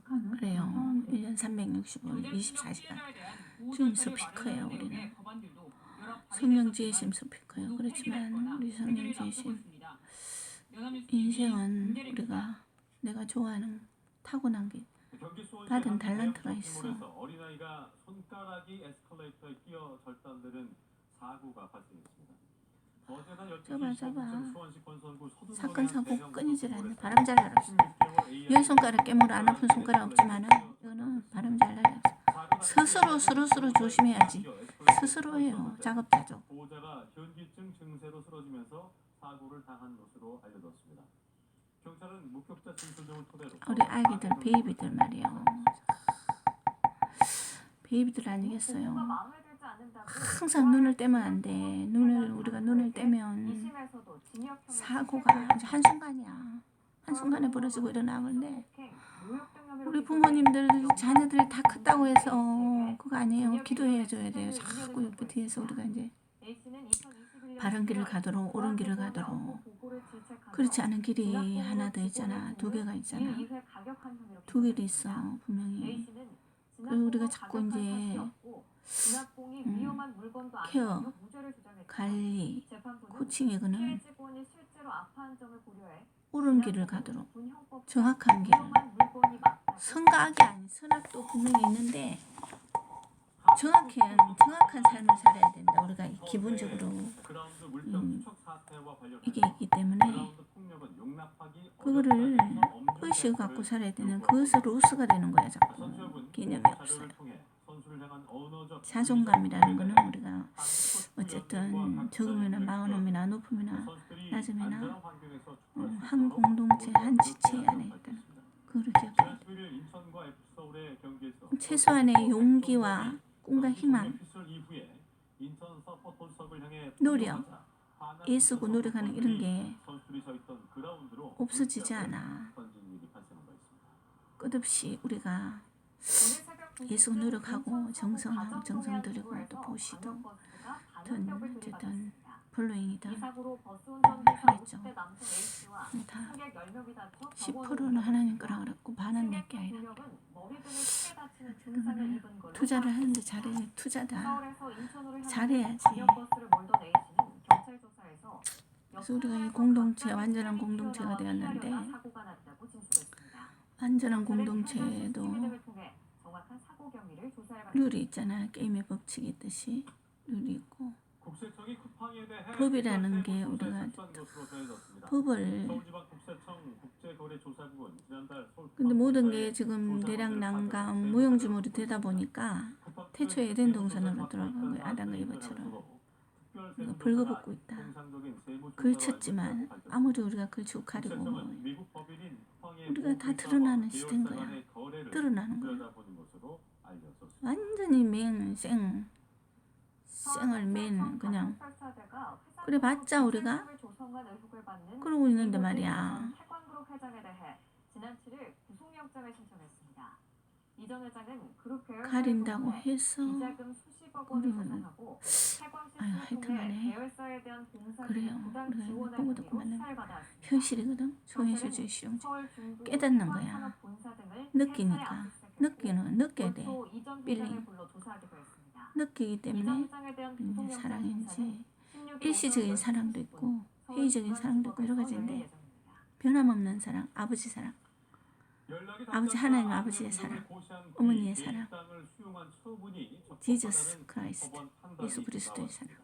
그래요. 1년 365일 24시간. 지금 스피커예요, 우리는. 성령지혜심 스피커예요. 그렇지만 우리 성령지혜심 인생은 우리가 내가 좋아하는 타고난 게 받은 달란트가 있어. 어린아이가 손가락이 에스컬레이터에 끼어 절단되는 사고가 발생했습니다. 어제는 12시 잡아, 잡아. 15분 수원시 권선구 서두동의 사건 사고 끊이질 않네. 바람 잘 날았어. 16개월 A형 열 손가락 깨물어 안 아픈 손가락 없지만은 이거는 바람 잘 날았어. 스스로 스스로 조심해야지. 스스로예요. 작업자죠. 보호자가 현기증 증세로 쓰러지면서 사고를 당한 것으로 알려졌습니다. 경찰은 목격자 진술 등을 토대로 우리 아기들 베이비들 말이에요. 베이비들 아니겠어요. 항상 눈을 떼면 안 돼. 눈을 우리가 눈을 떼면 사고가 아주 한 순간이야. 한 순간에 벌어지고 일어나는데 우리 부모님들 자녀들이 다 컸다고 해서 그거 아니에요. 기도해 줘야 돼요. 자꾸 옆에 뒤에서 우리가 이제 바른 길을 가도록 옳은 길을 가도록 그렇지 않은 길이 하나 더 있잖아. 두 개가 있잖아. 두 길이 있어 분명히. 그리고 우리가 자꾸 이제 음, 케어, 관리, 코칭 이거는 옳은 길을 가도록 정확한 길을 선각이 아닌 선악도 분명히 있는데 정확한 정확한 삶을 살아야 된다. 우리가 기본적으로 음, 이게 있기 때문에 그거를 의식을 갖고 살아야 되는 그것을 로스가 되는 거야 자꾸 개념이 없어요. 통해 선수를 향한 언어적 자존감이라는 거는 우리가 어쨌든 적음이나 각자의 마흔음이나 높음이나 음, 수한 공동체 한 지체 안에 있다는 밝혔습니다. 그거를 기억해. 지난 11일 인천과 FC 서울의 경기에서 최소한의 용기와 꿈과 희망, 노력, 애쓰고 노력하는 이런 게 없어지지 않아. 끝없이 우리가 애쓰고 노력하고 정성하고 정성 들이고 또 보시도 든 어쨌든 블로잉이든 하겠죠. 다 10%는 하나님 거라 그랬고 반은 내게 아니라 투자를 하는데 잘해 투자다 잘해야지. 그래서 우리가 이 공동체 완전한 공동체가 되었는데 완전한 공동체 에도 룰이 있잖아 게임의 법칙이 있듯이 룰이 있고. 국세청이 쿠팡에 대해 법이라는 게 우리가. 법을 근데 모든 게 지금 대량 난감 무용지물이 되다 보니까 태초에 에덴 동산으로 들어간 거야 아담과 이브처럼. 우리가 벌거벗고 있다. 걸쳤지만 아무리 우리가 걸치고 가리고 우리가 다 드러나는 시대인 거야. 드러나는 거야 완전히 맹생 생을 맨 그냥 그래 봤자 우리가 그러고 있는데 말이야. 가린다고 해서 우리는 아유 하여튼간에 그래요. 우리가 예쁜 것도 그만은 현실이거든. 초현실주의 실용주의 깨닫는 거야. 느끼니까 느끼는 느껴야 돼. 빌링 느끼기 때문에 음, 사랑인지 일시적인 사랑도 있고 회의적인 사랑도 있고 여러 가지인데 변함없는 사랑 아버지 사랑. 아버지 하나님 아버지의 사랑, 어머니의 사랑, 지저스 크라이스트, 예수 그리스도의 사랑.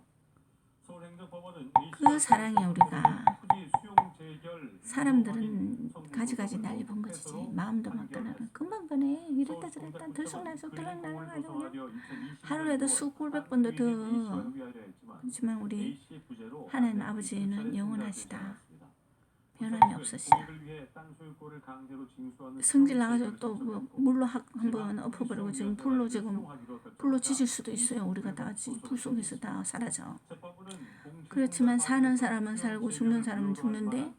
그 사랑에 우리가 사람들은 가지가지 난리 본 거지 마음도 막 떠나는 이랬다 저랬다 들쑥날쑥 들락날락하죠 그냥 하루에도 수골백 번도 더 그렇지만 우리 하나님 아버지는 영원하시다. 변함이 없으시다. 성질 나가지고 또 뭐 물로 학- 한번 엎어버리고 지금 불로 지금 불로 지질 수도 있어요. 우리가 다 지- 불 속에서 다 사라져. 그렇지만 사는 사람은 살고 죽는 사람은 죽는데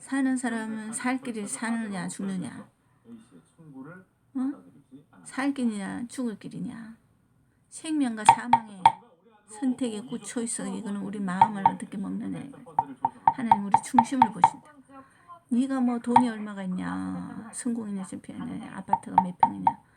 사는 사람은 살 길이 사느냐 죽느냐. 어? 살 길이냐 죽을 길이냐 생명과 사망의 선택의 구 초이스 이거는 우리 마음을 어떻게 먹느냐. 하나님 우리 중심을 보신다 네가 뭐 돈이 얼마가 있냐? 성공이냐 실패냐? 아파트가 몇 평이냐? 차